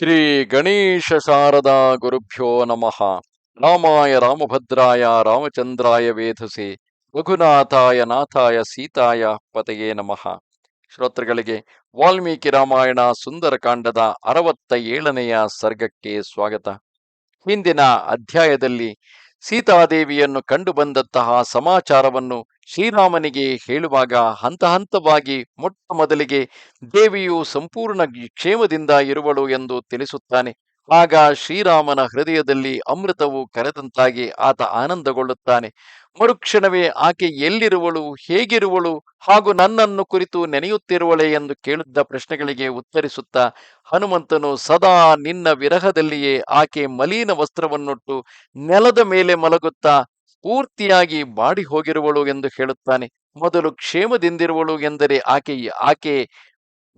ಶ್ರೀ ಗಣೇಶ ಶಾರದಾ ಗುರುಭ್ಯೋ ನಮಃ. ರಾಮಾಯ ರಾಮಭದ್ರಾಯ ರಾಮಚಂದ್ರಾಯ ವೇಧಸೆ ರಘುನಾಥಾಯ ನಾಥಾಯ ಸೀತಾಯ ಪತೆಯೇ ನಮಃ. ಶ್ರೋತೃಗಳಿಗೆ ವಾಲ್ಮೀಕಿ ರಾಮಾಯಣ ಸುಂದರಕಾಂಡದ ಅರವತ್ತ ಏಳನೆಯ ಸರ್ಗಕ್ಕೆ ಸ್ವಾಗತ. ಹಿಂದಿನ ಅಧ್ಯಾಯದಲ್ಲಿ ಸೀತಾದೇವಿಯನ್ನು ಕಂಡುಬಂದಂತಹ ಸಮಾಚಾರವನ್ನು ಶ್ರೀರಾಮನಿಗೆ ಹೇಳುವಾಗ ಹಂತ ಹಂತವಾಗಿ ಮೊಟ್ಟ ಮೊದಲಿಗೆ ದೇವಿಯು ಸಂಪೂರ್ಣ ಕ್ಷೇಮದಿಂದ ಇರುವಳು ಎಂದು ತಿಳಿಸುತ್ತಾನೆ. ಆಗ ಶ್ರೀರಾಮನ ಹೃದಯದಲ್ಲಿ ಅಮೃತವು ಕರೆದಂತಾಗಿ ಆತ ಆನಂದಗೊಳ್ಳುತ್ತಾನೆ. ಮರುಕ್ಷಣವೇ ಆಕೆ ಎಲ್ಲಿರುವಳು, ಹೇಗಿರುವಳು ಹಾಗೂ ನನ್ನನ್ನು ಕುರಿತು ನೆನೆಯುತ್ತಿರುವಳೆ ಎಂದು ಕೇಳಿದ್ದ ಪ್ರಶ್ನೆಗಳಿಗೆ ಉತ್ತರಿಸುತ್ತಾ ಹನುಮಂತನು ಸದಾ ನಿನ್ನ ವಿರಹದಲ್ಲಿಯೇ ಆಕೆ ಮಲೀನ ವಸ್ತ್ರವನ್ನುಟ್ಟು ನೆಲದ ಮೇಲೆ ಮಲಗುತ್ತಾ ಪೂರ್ತಿಯಾಗಿ ಬಾಡಿ ಹೋಗಿರುವಳು ಎಂದು ಹೇಳುತ್ತಾನೆ. ಮೊದಲು ಕ್ಷೇಮದಿಂದಿರುವಳು ಎಂದರೆ ಆಕೆ ಆಕೆ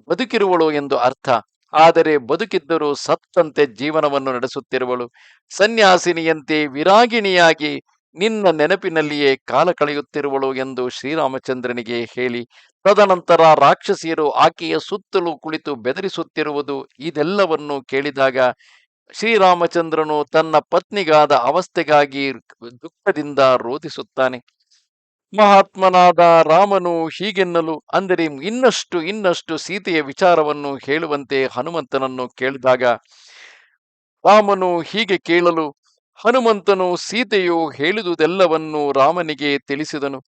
ಬದುಕಿರುವಳು ಎಂದು ಅರ್ಥ. ಆದರೆ ಬದುಕಿದ್ದರೂ ಸತ್ತಂತೆ ಜೀವನವನ್ನು ನಡೆಸುತ್ತಿರುವಳು. ಸನ್ಯಾಸಿನಿಯಂತೆ ವಿರಾಗಿಣಿಯಾಗಿ ನಿನ್ನ ನೆನಪಿನಲ್ಲಿಯೇ ಕಾಲ ಕಳೆಯುತ್ತಿರುವಳು ಎಂದು ಶ್ರೀರಾಮಚಂದ್ರನಿಗೆ ಹೇಳಿ, ತದನಂತರ ರಾಕ್ಷಸಿಯರು ಆಕೆಯ ಸುತ್ತಲೂ ಕುಳಿತು ಬೆದರಿಸುತ್ತಿರುವುದು ಇದೆಲ್ಲವನ್ನು ಕೇಳಿದಾಗ ಶ್ರೀರಾಮಚಂದ್ರನು ತನ್ನ ಪತ್ನಿಗಾದ ಅವಸ್ಥೆಗಾಗಿ ದುಃಖದಿಂದ ರೋಧಿಸುತ್ತಾನೆ. ಮಹಾತ್ಮನಾದ ರಾಮನು ಹೀಗೆನ್ನಲು, ಅಂದರೆ ಇನ್ನಷ್ಟು ಇನ್ನಷ್ಟು ಸೀತೆಯ ವಿಚಾರವನ್ನು ಹೇಳುವಂತೆ ಹನುಮಂತನನ್ನು ಕೇಳಿದಾಗ, ರಾಮನು ಹೀಗೆ ಕೇಳಲು, ಹನುಮಂತನು ಸೀತೆಯು ಹೇಳಿದುದೆಲ್ಲವನ್ನು ರಾಮನಿಗೆ ತಿಳಿಸಿದನು.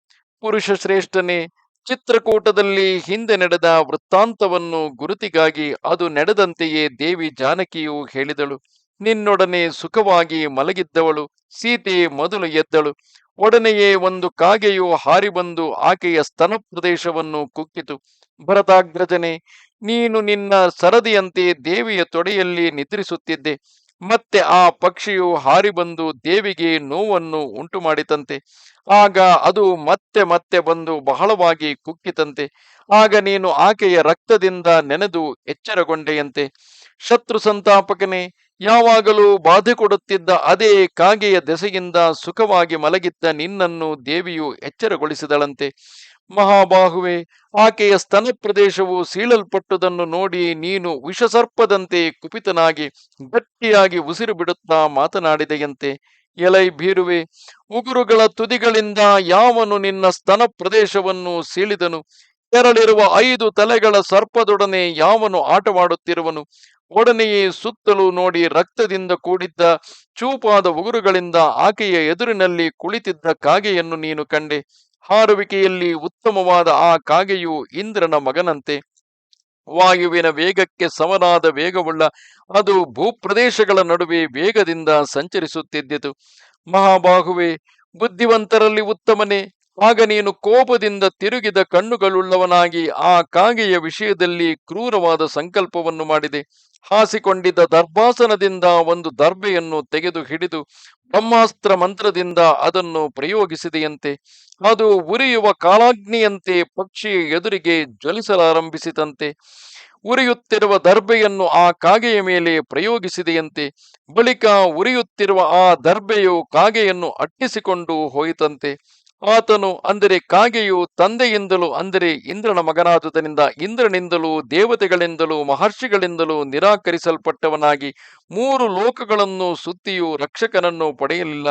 ಪುರುಷ ಶ್ರೇಷ್ಠನೇ, ಚಿತ್ರಕೂಟದಲ್ಲಿ ಹಿಂದೆ ನಡೆದ ವೃತ್ತಾಂತವನ್ನು ಗುರುತಿಗಾಗಿ ಅದು ನಡೆದಂತೆಯೇ ದೇವಿ ಜಾನಕಿಯು ಹೇಳಿದಳು. ನಿನ್ನೊಡನೆ ಸುಖವಾಗಿ ಮಲಗಿದ್ದವಳು, ಸೀತೆ ಮೊದಲು ಎದ್ದಳು. ಒಡನೆಯೇ ಒಂದು ಕಾಗೆಯು ಹಾರಿ ಬಂದು ಆಕೆಯ ಸ್ತನ ಪ್ರದೇಶವನ್ನು ಕುಕ್ಕಿತು ಭರತಾಗ್ರಜನೆ, ನೀನು ನಿನ್ನ ಸರದಿಯಂತೆ ದೇವಿಯ ತೊಡೆಯಲ್ಲಿ ನಿದ್ರಿಸುತ್ತಿದ್ದೆ. ಮತ್ತೆ ಆ ಪಕ್ಷಿಯು ಹಾರಿ ಬಂದು ದೇವಿಗೆ ನೋವನ್ನು ಉಂಟು ಮಾಡಿತಂತೆ ಆಗ ಅದು ಮತ್ತೆ ಮತ್ತೆ ಬಂದು ಬಹಳವಾಗಿ ಕುಕ್ಕಿತಂತೆ ಆಗ ನೀನು ಆಕೆಯ ರಕ್ತದಿಂದ ನೆನೆದು ಎಚ್ಚರಗೊಂಡೆಯಂತೆ. ಶತ್ರು ಸಂತಾಪಕನೇ ಯಾವಾಗಲೂ ಬಾಧೆ ಕೊಡುತ್ತಿದ್ದ ಅದೇ ಕಾಗೆಯ ದೆಸೆಯಿಂದ ಸುಖವಾಗಿ ಮಲಗಿದ್ದ ನಿನ್ನನ್ನು ದೇವಿಯು ಎಚ್ಚರಗೊಳಿಸಿದಳಂತೆ. ಮಹಾಬಾಹುವೆ, ಆಕೆಯ ಸ್ತನ ಪ್ರದೇಶವು ಸೀಳಲ್ಪಟ್ಟುದನ್ನು ನೋಡಿ ನೀನು ವಿಷಸರ್ಪದಂತೆ ಕುಪಿತನಾಗಿ ಗಟ್ಟಿಯಾಗಿ ಉಸಿರು ಬಿಡುತ್ತಾ ಮಾತನಾಡಿದೆಯಂತೆ. ಎಲೈ ಬೀರುವೆ ಉಗುರುಗಳ ತುದಿಗಳಿಂದ ಯಾವನು ನಿನ್ನ ಸ್ತನ ಪ್ರದೇಶವನ್ನು ಸೀಳಿದನು? ಕೆರಳಿರುವ ಐದು ತಲೆಗಳ ಸರ್ಪದೊಡನೆ ಯಾವನು ಆಟವಾಡುತ್ತಿರುವನು? ಒಡನೆಯೇ ಸುತ್ತಲೂ ನೋಡಿ ರಕ್ತದಿಂದ ಕೂಡಿದ್ದ ಚೂಪಾದ ಉಗುರುಗಳಿಂದ ಆಕೆಯ ಎದುರಿನಲ್ಲಿ ಕುಳಿತಿದ್ದ ಕಾಗೆಯನ್ನು ನೀನು ಕಂಡೆ. ಹಾರುವಿಕೆಯಲ್ಲಿ ಉತ್ತಮವಾದ ಆ ಕಾಗೆಯು ಇಂದ್ರನ ಮಗನಂತೆ. ವಾಯುವಿನ ವೇಗಕ್ಕೆ ಸಮನಾದ ವೇಗವುಳ್ಳ ಅದು ಭೂಪ್ರದೇಶಗಳ ನಡುವೆ ವೇಗದಿಂದ ಸಂಚರಿಸುತ್ತಿದ್ದಿತು. ಮಹಾಬಾಹುವೆ, ಬುದ್ಧಿವಂತರಲ್ಲಿ ಉತ್ತಮನೇ. ಆಗ ನೀನು ಕೋಪದಿಂದ ತಿರುಗಿದ ಕಣ್ಣುಗಳುಳ್ಳವನಾಗಿ ಆ ಕಾಗೆಯ ವಿಷಯದಲ್ಲಿ ಕ್ರೂರವಾದ ಸಂಕಲ್ಪವನ್ನು ಮಾಡಿದೆ. ಹಾಸಿಕೊಂಡಿದ್ದ ದರ್ಭಾಸನದಿಂದ ಒಂದು ದರ್ಬೆಯನ್ನು ತೆಗೆದು ಹಿಡಿದು ಬ್ರಹ್ಮಾಸ್ತ್ರ ಮಂತ್ರದಿಂದ ಅದನ್ನು ಪ್ರಯೋಗಿಸಿದೆಯಂತೆ. ಅದು ಉರಿಯುವ ಕಾಲಾಗ್ನಿಯಂತೆ ಪಕ್ಷಿಯ ಎದುರಿಗೆ ಜ್ವಲಿಸಲಾರಂಭಿಸಿತಂತೆ. ಉರಿಯುತ್ತಿರುವ ದರ್ಬೆಯನ್ನು ಆ ಕಾಗೆಯ ಮೇಲೆ ಪ್ರಯೋಗಿಸಿದೆಯಂತೆ. ಬಳಿಕ ಉರಿಯುತ್ತಿರುವ ಆ ದರ್ಬೆಯು ಕಾಗೆಯನ್ನು ಅಟ್ಟಿಸಿಕೊಂಡು ಹೋಯಿತಂತೆ. ಆತನು ಅಂದರೆ ಕಾಗೆಯು ತಂದೆಯಿಂದಲೂ ಅಂದರೆ ಇಂದ್ರನ ಮಗನಾದುದರಿಂದ ಇಂದ್ರನಿಂದಲೂ ದೇವತೆಗಳಿಂದಲೂ ಮಹರ್ಷಿಗಳಿಂದಲೂ ನಿರಾಕರಿಸಲ್ಪಟ್ಟವನಾಗಿ ಮೂರು ಲೋಕಗಳನ್ನು ಸುತ್ತಿಯೂ ರಕ್ಷಕನನ್ನು ಪಡೆಯಲಿಲ್ಲ.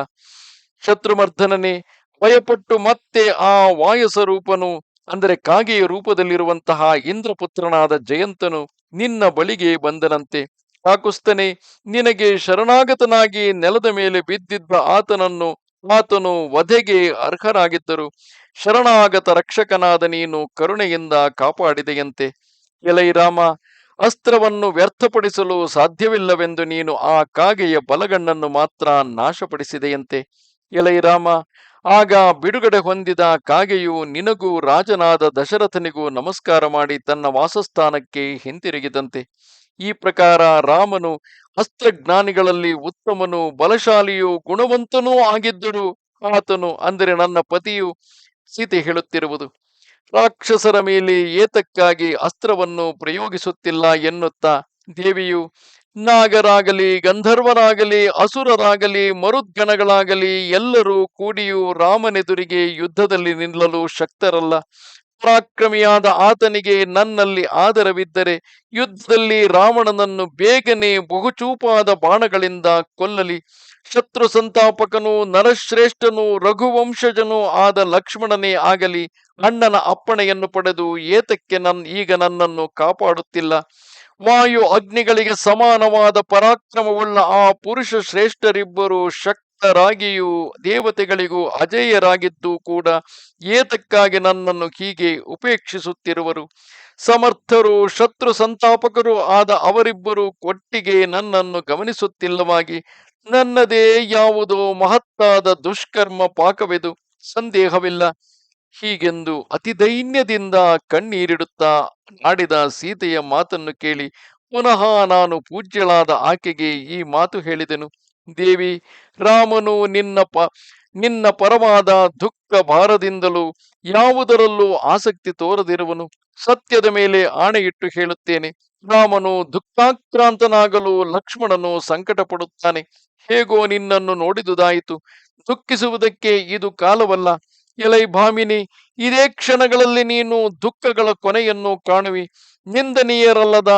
ಶತ್ರುಮರ್ಧನನೇ ಭಯಪಟ್ಟು ಮತ್ತೆ ಆ ವಾಯಸರೂಪನು, ಅಂದರೆ ಕಾಗೆಯ ರೂಪದಲ್ಲಿರುವಂತಹ ಇಂದ್ರಪುತ್ರನಾದ ಜಯಂತನು ನಿನ್ನ ಬಳಿಗೆ ಬಂದನಂತೆ. ಕಾಕುಸ್ತನೆ ನಿನಗೆ ಶರಣಾಗತನಾಗಿ ನೆಲದ ಮೇಲೆ ಬಿದ್ದಿದ್ದ ಆತನನ್ನು ಆತನು ವಧೆಗೆ ಅರ್ಹರಾಗಿದ್ದರು ಶರಣಾಗತ ರಕ್ಷಕನಾದ ನೀನು ಕರುಣೆಯಿಂದ ಕಾಪಾಡಿದೆಯಂತೆ. ಎಲೈ ರಾಮ, ಅಸ್ತ್ರವನ್ನು ವ್ಯರ್ಥಪಡಿಸಲು ಸಾಧ್ಯವಿಲ್ಲವೆಂದು ನೀನು ಆ ಕಾಗೆಯ ಬಲಗಣ್ಣನ್ನು ಮಾತ್ರ ನಾಶಪಡಿಸಿದೆಯಂತೆ. ಎಲೈ ರಾಮ, ಆಗ ಬಿಡುಗಡೆ ಹೊಂದಿದ ಕಾಗೆಯು ನಿನಗೂ ರಾಜನಾದ ದಶರಥನಿಗೂ ನಮಸ್ಕಾರ ಮಾಡಿ ತನ್ನ ವಾಸಸ್ಥಾನಕ್ಕೆ ಹಿಂತಿರುಗಿದಂತೆ. ಈ ಪ್ರಕಾರ ರಾಮನು ಅಸ್ತ್ರಜ್ಞಾನಿಗಳಲ್ಲಿ ಉತ್ತಮನು ಬಲಶಾಲಿಯು ಗುಣವಂತನೂ ಆಗಿದ್ದುಡು ಆತನು. ಅಂದರೆ ನನ್ನ ಪತಿಯು ಸೀತೆ ಹೇಳುತ್ತಿರುವುದು. ರಾಕ್ಷಸರ ಮೇಲೆ ಏತಕ್ಕಾಗಿ ಅಸ್ತ್ರವನ್ನು ಪ್ರಯೋಗಿಸುತ್ತಿಲ್ಲ ಎನ್ನುತ್ತಾ ದೇವಿಯು, ನಾಗರಾಗಲಿ, ಗಂಧರ್ವರಾಗಲಿ, ಅಸುರರಾಗಲಿ, ಮರುದ್ಗಣಗಳಾಗಲಿ ಎಲ್ಲರೂ ಕೂಡಿಯೂ ರಾಮನೆದುರಿಗೆ ಯುದ್ಧದಲ್ಲಿ ನಿಲ್ಲಲು ಶಕ್ತರಲ್ಲ. ಪರಾಕ್ರಮಿಯಾದ ಆತನಿಗೆ ನನ್ನಲ್ಲಿ ಆದರವಿದ್ದರೆ ಯುದ್ಧದಲ್ಲಿ ರಾವಣನನ್ನು ಬೇಗನೆ ಬಹುಚೂಪಾದ ಬಾಣಗಳಿಂದ ಕೊಲ್ಲಲಿ. ಶತ್ರು ಸಂತಾಪಕನು, ನರಶ್ರೇಷ್ಠನು, ರಘುವಂಶಜನೂ ಆದ ಲಕ್ಷ್ಮಣನೇ ಆಗಲಿ. ಅಣ್ಣನ ಅಪ್ಪಣೆಯನ್ನು ಪಡೆದು ಏತಕ್ಕೆ ನನ್ ಈಗ ನನ್ನನ್ನು ಕಾಪಾಡುತ್ತಿಲ್ಲ. ವಾಯು ಅಗ್ನಿಗಳಿಗೆ ಸಮಾನವಾದ ಪರಾಕ್ರಮವುಳ್ಳ ಆ ಪುರುಷ ಶ್ರೇಷ್ಠರಿಬ್ಬರು ಶಕ್ತರಾಗಿಯೂ ದೇವತೆಗಳಿಗೂ ಅಜೇಯರಾಗಿದ್ದು ಕೂಡ ಏತಕ್ಕಾಗಿ ನನ್ನನ್ನು ಹೀಗೆ ಉಪೇಕ್ಷಿಸುತ್ತಿರುವರು. ಸಮರ್ಥರು, ಶತ್ರು ಸಂತಾಪಕರು ಆದ ಅವರಿಬ್ಬರು ಕೊಟ್ಟಿಗೆ ನನ್ನನ್ನು ಗಮನಿಸುತ್ತಿಲ್ಲವಾಗಿ ನನ್ನದೇ ಯಾವುದೋ ಮಹತ್ತಾದ ದುಷ್ಕರ್ಮ ಪಾಕವೆದು ಸಂದೇಹವಿಲ್ಲ. ಹೀಗೆಂದು ಅತಿ ದೈನ್ಯದಿಂದ ಕಣ್ಣೀರಿಡುತ್ತಾ ನಾಡಿದ ಸೀತೆಯ ಮಾತನ್ನು ಕೇಳಿ ಪುನಃ ನಾನು ಪೂಜ್ಯಳಾದ ಆಕೆಗೆ ಈ ಮಾತು ಹೇಳಿದೆನು. ದೇವಿ, ರಾಮನು ನಿನ್ನ ಪ, ನಿನ್ನ ಪರವಾದ ದುಃಖ ಭಾರದಿಂದಲೂ ಯಾವುದರಲ್ಲೂ ಆಸಕ್ತಿ ತೋರದಿರುವನು. ಸತ್ಯದ ಮೇಲೆ ಆಣೆಯಿಟ್ಟು ಹೇಳುತ್ತೇನೆ. ರಾಮನು ದುಃಖಾಕ್ರಾಂತನಾಗಲು ಲಕ್ಷ್ಮಣನು ಸಂಕಟ ಹೇಗೋ ನಿನ್ನನ್ನು ನೋಡಿದುದಾಯಿತು. ದುಃಖಿಸುವುದಕ್ಕೆ ಇದು ಕಾಲವಲ್ಲ. ಎಲೈ ಭಾಮಿನಿ, ಇದೇ ಕ್ಷಣಗಳಲ್ಲಿ ನೀನು ದುಃಖಗಳ ಕೊನೆಯನ್ನು ಕಾಣುವಿ. ನಿಂದನೀಯರಲ್ಲದ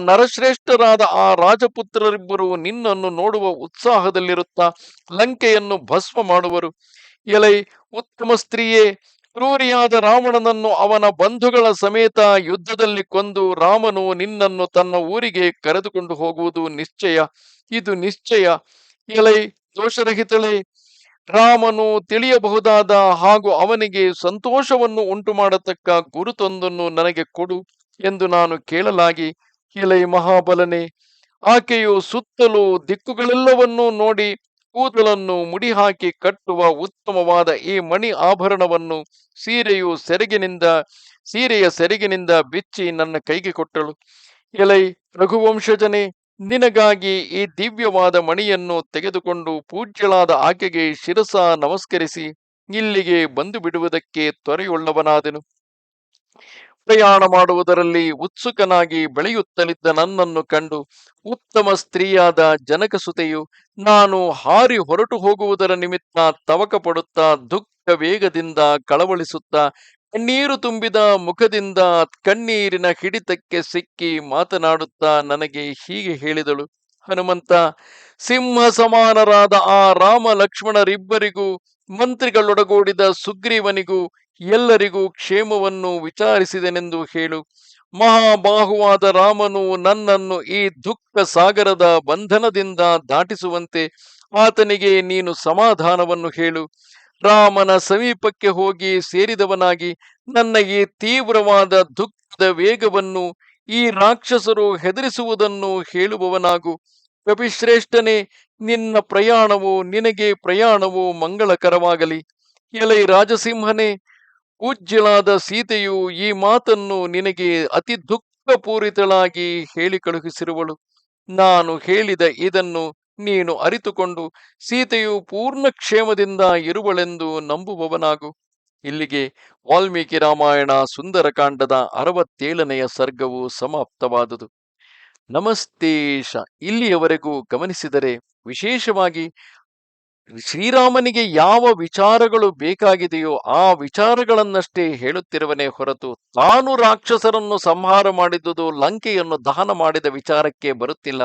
ನರಶ್ರೇಷ್ಠರಾದ ಆ ರಾಜಪುತ್ರರಿಬ್ಬರು ನಿನ್ನನ್ನು ನೋಡುವ ಉತ್ಸಾಹದಲ್ಲಿರುತ್ತಾ ಲಂಕೆಯನ್ನು ಭಸ್ಮ ಮಾಡುವರು. ಎಲೈ, ಉತ್ತಮ ಸ್ತ್ರೀಯೇ, ಕ್ರೂರಿಯಾದ ರಾವಣನನ್ನು ಅವನ ಬಂಧುಗಳ ಸಮೇತ ಯುದ್ಧದಲ್ಲಿ ಕೊಂದು ರಾಮನು ನಿನ್ನನ್ನು ತನ್ನ ಊರಿಗೆ ಕರೆದುಕೊಂಡು ಹೋಗುವುದು ನಿಶ್ಚಯ. ಇದು ನಿಶ್ಚಯ. ಎಲೈ, ದೋಷರಹಿತಳೆ ರಾಮನು ತಿಳಿಯಬಹುದಾದ ಹಾಗೂ ಅವನಿಗೆ ಸಂತೋಷವನ್ನು ಉಂಟು ಮಾಡತಕ್ಕ ಗುರುತೊಂದನ್ನು ನನಗೆ ಕೊಡು ಎಂದು ನಾನು ಕೇಳಲಾಗಿ ಹಿಲೈ ಮಹಾಬಲನೆ. ಆಕೆಯು ಸುತ್ತಲೂ ದಿಕ್ಕುಗಳೆಲ್ಲವನ್ನೂ ನೋಡಿ ಕೂದಲನ್ನು ಮುಡಿಹಾಕಿ ಕಟ್ಟುವ ಉತ್ತಮವಾದ ಈ ಮಣಿ ಆಭರಣವನ್ನು ಸೀರೆಯು ಸೆರಗಿನಿಂದ, ಸೀರೆಯ ಸೆರಗಿನಿಂದ ಬಿಚ್ಚಿ ನನ್ನ ಕೈಗೆ ಕೊಟ್ಟಳು. ಎಲೈ ರಘುವಂಶಜನೆ ನಿನಗಾಗಿ ಈ ದಿವ್ಯವಾದ ಮಣಿಯನ್ನು ತೆಗೆದುಕೊಂಡು ಪೂಜ್ಯಳಾದ ಆಕೆಗೆ ಶಿರಸ ನಮಸ್ಕರಿಸಿ ಇಲ್ಲಿಗೆ ಬಂದು ಬಿಡುವುದಕ್ಕೆ ತ್ವರೆಯುಳ್ಳವನಾದೆನು. ಪ್ರಯಾಣ ಮಾಡುವುದರಲ್ಲಿ ಉತ್ಸುಕನಾಗಿ ಬೆಳೆಯುತ್ತಲಿದ್ದ ನನ್ನನ್ನು ಕಂಡು ಉತ್ತಮ ಸ್ತ್ರೀಯಾದ ಜನಕಸುತೆಯು, ನಾನು ಹಾರಿ ಹೊರಟು ಹೋಗುವುದರ ನಿಮಿತ್ತ ತವಕ ಪಡುತ್ತಾ ದುಃಖ ವೇಗದಿಂದ ಕಳವಳಿಸುತ್ತಾ ಕಣ್ಣೀರು ತುಂಬಿದ ಮುಖದಿಂದ ಕಣ್ಣೀರಿನ ಹಿಡಿತಕ್ಕೆ ಸಿಕ್ಕಿ ಮಾತನಾಡುತ್ತಾ ನನಗೆ ಹೀಗೆ ಹೇಳಿದಳು. ಹನುಮಂತ ಸಿಂಹ ಸಮಾನರಾದ ಆ ರಾಮ ಲಕ್ಷ್ಮಣರಿಬ್ಬರಿಗೂ, ಮಂತ್ರಿಗಳೊಡಗೂಡಿದ ಸುಗ್ರೀವನಿಗೂ, ಎಲ್ಲರಿಗೂ ಕ್ಷೇಮವನ್ನು ವಿಚಾರಿಸಿದೆನೆಂದು ಹೇಳು. ಮಹಾಬಾಹುವಾದ ರಾಮನು ನನ್ನನ್ನು ಈ ದುಃಖ ಸಾಗರದ ಬಂಧನದಿಂದ ದಾಟಿಸುವಂತೆ ಆತನಿಗೆ ನೀನು ಸಮಾಧಾನವನ್ನು ಹೇಳು. ರಾಮನ ಸಮೀಪಕ್ಕೆ ಹೋಗಿ ಸೇರಿದವನಾಗಿ ನನ್ನ ಈ ತೀವ್ರವಾದ ದುಃಖದ ವೇಗವನ್ನು ಈ ರಾಕ್ಷಸರು ಹೆದರಿಸುವುದನ್ನು ಹೇಳುವವನಾಗು. ಕಪಿಶ್ರೇಷ್ಠನೇ ನಿನ್ನ ಪ್ರಯಾಣವು ನಿನಗೆ ಪ್ರಯಾಣವು ಮಂಗಳಕರವಾಗಲಿ. ಎಲೆ ರಾಜಸಿಂಹನೇ ಪೂಜ್ಯಳಾದ ಸೀತೆಯು ಈ ಮಾತನ್ನು ನಿನಗೆ ಅತಿ ದುಃಖಪೂರಿತಳಾಗಿ ಹೇಳಿ ಕಳುಹಿಸಿರುವಳು ನಾನು ಹೇಳಿದ ಇದನ್ನು ನೀನು ಅರಿತುಕೊಂಡು ಸೀತೆಯು ಪೂರ್ಣ ಕ್ಷೇಮದಿಂದ ಇರುವಳೆಂದು ನಂಬುವವನಾಗು. ಇಲ್ಲಿಗೆ ವಾಲ್ಮೀಕಿ ರಾಮಾಯಣ ಸುಂದರಕಾಂಡದ ಅರವತ್ತೇಳನೆಯ ಸರ್ಗವು ಸಮಾಪ್ತವಾದುದು. ನಮಸ್ತೇಶ ಇಲ್ಲಿಯವರೆಗೂ ಗಮನಿಸಿದರೆ ವಿಶೇಷವಾಗಿ ಶ್ರೀರಾಮನಿಗೆ ಯಾವ ವಿಚಾರಗಳು ಬೇಕಾಗಿದೆಯೋ ಆ ವಿಚಾರಗಳನ್ನಷ್ಟೇ ಹೇಳುತ್ತಿರುವನೇ ಹೊರತು ತಾನು ರಾಕ್ಷಸರನ್ನು ಸಂಹಾರ ಮಾಡಿದ್ದುದು ಲಂಕೆಯನ್ನು ದಹನ ಮಾಡಿದ ವಿಚಾರಕ್ಕೆ ಬರುತ್ತಿಲ್ಲ.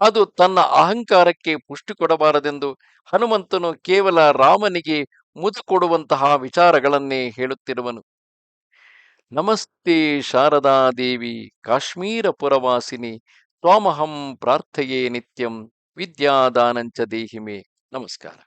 ಅದು ತನ್ನ ಅಹಂಕಾರಕ್ಕೆ ಪುಷ್ಟಿ ಕೊಡಬಾರದೆಂದು ಹನುಮಂತನು ಕೇವಲ ರಾಮನಿಗೆ ಮುದು ಕೊಡುವಂತಹ ವಿಚಾರಗಳನ್ನೇ ಹೇಳುತ್ತಿರುವನು. ನಮಸ್ತೆ ಶಾರದಾದೇವಿ ಕಾಶ್ಮೀರ ಪುರವಾಸಿನಿ, ತ್ವಾಮಹಂ ಪ್ರಾರ್ಥೆಯೇ ನಿತ್ಯಂ, ವಿದ್ಯಾದಾನಂಚ ದೇಹಿಮೆ. ನಮಸ್ಕಾರ.